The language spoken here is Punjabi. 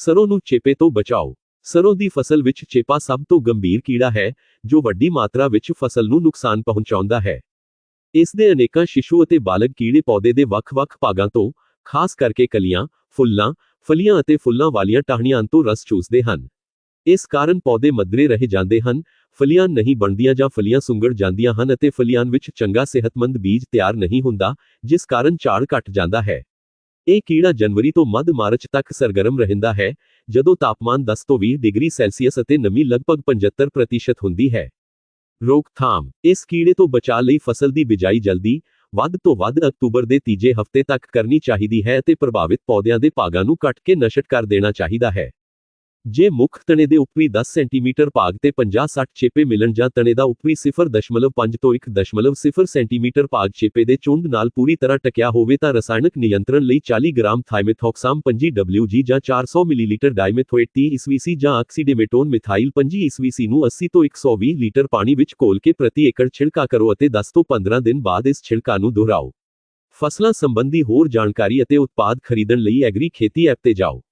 ਸਰੋਂ ਨੂੰ ਚੇਪੇ ਤੋਂ ਬਚਾਓ। ਸਰੋਂ ਦੀ ਫਸਲ ਵਿੱਚ ਚੇਪਾ ਸਭ ਤੋਂ ਗੰਭੀਰ ਕੀੜਾ ਹੈ, ਜੋ ਵੱਡੀ ਮਾਤਰਾ ਵਿੱਚ ਫਸਲ ਨੂੰ ਨੁਕਸਾਨ ਪਹੁੰਚਾਉਂਦਾ ਹੈ। ਇਸ ਦੇ ਅਨੇਕਾਂ ਸ਼ਿਸ਼ੂ ਅਤੇ ਬਾਲਗ ਕੀੜੇ ਪੌਦੇ ਦੇ ਵੱਖ-ਵੱਖ ਭਾਗਾਂ ਤੋਂ, ਖਾਸ ਕਰਕੇ ਕਲੀਆਂ, ਫੁੱਲਾਂ, ਫਲੀਆਂ ਅਤੇ ਫੁੱਲਾਂ ਵਾਲੀਆਂ ਟਾਹਣੀਆਂ ਤੋਂ ਰਸ ਚੂਸਦੇ ਹਨ। ਇਸ ਕਾਰਨ ਪੌਦੇ ਮੱਧਰੇ ਰਹਿ ਜਾਂਦੇ ਹਨ, ਫਲੀਆਂ ਨਹੀਂ ਬਣਦੀਆਂ ਜਾਂ ਫਲੀਆਂ ਸੁੰਗੜ ਜਾਂਦੀਆਂ ਹਨ ਅਤੇ ਫਲੀਆਂ ਵਿੱਚ ਚੰਗਾ ਸਿਹਤਮੰਦ ਬੀਜ ਤਿਆਰ ਨਹੀਂ ਹੁੰਦਾ, ਜਿਸ ਕਾਰਨ ਝਾੜ ਘਟ ਜਾਂਦਾ ਹੈ। ਇਹ ਕੀੜਾ ਜਨਵਰੀ ਤੋਂ ਮੱਧ ਮਾਰਚ ਤੱਕ ਸਰਗਰਮ ਰਹਿੰਦਾ ਹੈ, ਜਦੋਂ ਤਾਪਮਾਨ 10 ਤੋਂ 20 ਡਿਗਰੀ ਸੈਲਸੀਅਸ ਅਤੇ ਨਮੀ ਲਗਭਗ 75% ਹੁੰਦੀ ਹੈ। ਰੋਕਥਾਮ ਇਸ ਕੀੜੇ ਤੋਂ ਬਚਾਅ ਲਈ ਫਸਲ ਦੀ ਬਿਜਾਈ ਜਲਦੀ, ਵੱਧ ਤੋਂ ਵੱਧ ਅਕਤੂਬਰ ਦੇ ਤੀਜੇ ਹਫ਼ਤੇ ਤੱਕ ਕਰਨੀ ਚਾਹੀਦੀ ਹੈ ਅਤੇ ਪ੍ਰਭਾਵਿਤ ਪੌਦਿਆਂ ਦੇ ਭਾਗਾਂ ਨੂੰ ਕੱਟ ਕੇ ਨਸ਼ਟ ਕਰ ਦੇਣਾ ਚਾਹੀਦਾ ਹੈ। ਜੇ ਮੁੱਖ ਤਣੇ ਦੇ ਉੱਪਰੀ 10 ਸੈਂਟੀਮੀਟਰ ਭਾਗ ਤੇ 50-60 ਛੇਪੇ ਮਿਲਣ ਜਾਂ ਤਣੇ ਦਾ ਉੱਪਰੀ 0.5 ਤੋਂ 1.0 ਸੈਂਟੀਮੀਟਰ ਭਾਗ ਛੇਪੇ ਦੇ ਚੁੰਡ ਨਾਲ ਪੂਰੀ ਤਰ੍ਹਾਂ ਟਕਿਆ ਹੋਵੇ ਤਾਂ ਰਸਾਇਣਕ ਨਿਯੰਤਰਣ ਲਈ 40 ਗ੍ਰਾਮ ਥਾਈਮੇਥੋਕਸਾਮ 25 WG ਜਾਂ 400 ਮਿਲੀਲੀਟਰ ਡਾਈਮੇਥੋਏਟ 30 ਈਸਵੀਸੀ ਜਾਂ ਆਕਸੀਡੇਮੇਟੋਨ ਮਿਥਾਈਲ 25 ਈਸਵੀਸੀ ਨੂੰ 80 ਤੋਂ 120 ਲੀਟਰ ਪਾਣੀ ਵਿੱਚ ਘੋਲ ਕੇ ਪ੍ਰਤੀ ਏਕੜ ਛਿੜਕਾ ਕਰੋ ਅਤੇ 10 ਤੋਂ 15 ਦਿਨ ਬਾਅਦ ਇਸ ਛਿੜਕਾ ਨੂੰ ਦੁਹਰਾਓ। ਫਸਲਾਂ ਸੰਬੰਧੀ ਹੋਰ ਜਾਣਕਾਰੀ ਅਤੇ ਉਤਪਾਦ ਖਰੀਦਣ ਲਈ ਐਗਰੀ ਖੇਤੀ ਐਪ ਤੇ ਜਾਓ।